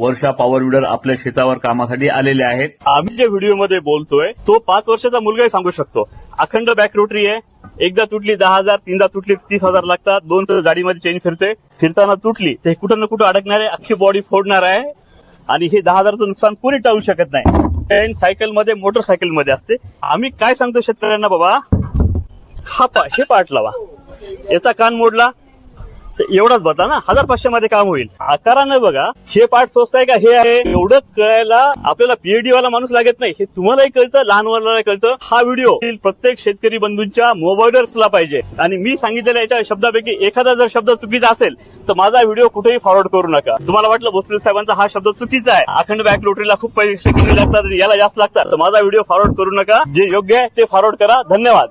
वर्षा power weeder आपल्या शेतावर कामासाठी आलेले आहेत. आम्ही जे व्हिडिओमध्ये बोलतोय तो पाच वर्षाचा मुलगाही सांगू शकतो. अखंड बॅक रोटरी आहे. एकदा तुटली दहा हजार तीनदा तुटली तीस हजार लागतात. दोन तर गाडीमध्ये चेंज फिरते. फिरताना तुटली ते कुठं ना कुठं अडकणार आहे अख्खी बॉडी फोडणार आहे. आणि हे दहा हजाराचं नुकसान कोणी टाळू शकत नाही. ट्रेन सायकलमध्ये मोटरसायकलमध्ये असते. आम्ही काय सांगतो शेतकऱ्यांना बाबा? हा पा हे पाठ लावा. याचा कान मोडला एवढाच बता ना? हजार पाचशे मध्ये काम होईल. आकारानं बघा हे पार्ट स्वस्त आहे का? हे आहे. एवढं कळायला आपल्याला पीएचडी वाला माणूस लागत नाही. हे तुम्हालाही कळतं लहान मुलाला कळतं. हा व्हिडिओ प्रत्येक शेतकरी बंधूंच्या मोबाईलर्सला पाहिजे. आणि मी सांगितलेल्या याच्या शब्दापैकी एखादा जर शब्द चुकीचा असेल तर माझा व्हिडिओ कुठेही फॉरवर्ड करू नका. तुम्हाला वाटलं भोसले साहेबांचा हा शब्द चुकीचा आहे? अखंड बॅक लोटरीला खूप पैसे कमी लागतात याला जास्त लागतात. तर माझा व्हिडिओ फॉरवर्ड करू नका. जे योग्य आहे ते फॉरवर्ड करा. धन्यवाद.